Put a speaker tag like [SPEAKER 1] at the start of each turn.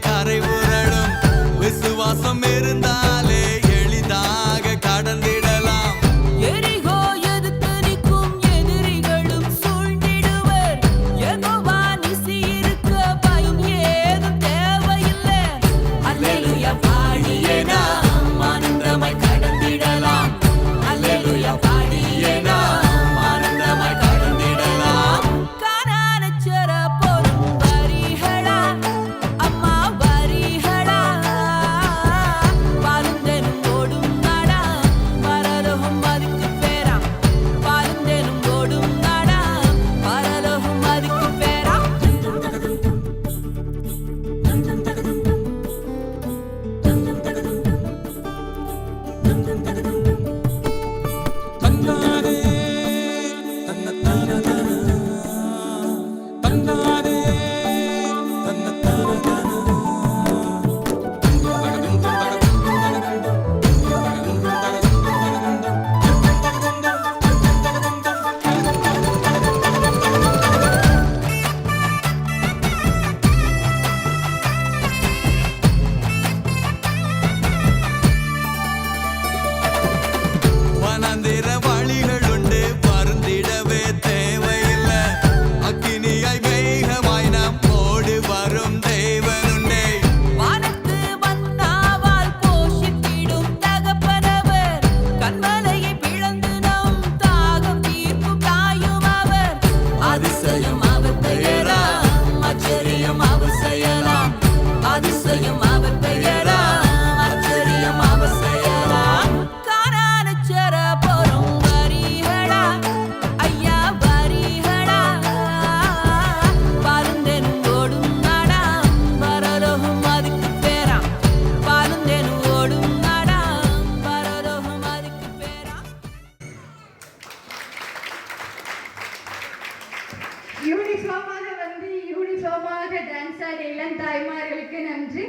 [SPEAKER 1] கடல் கரை
[SPEAKER 2] யூனிஃபார்மாக வந்து யூனிஃபார்மாக டான்ஸ் ஆடிய இளம் தாய்மார்களுக்கு நன்றி.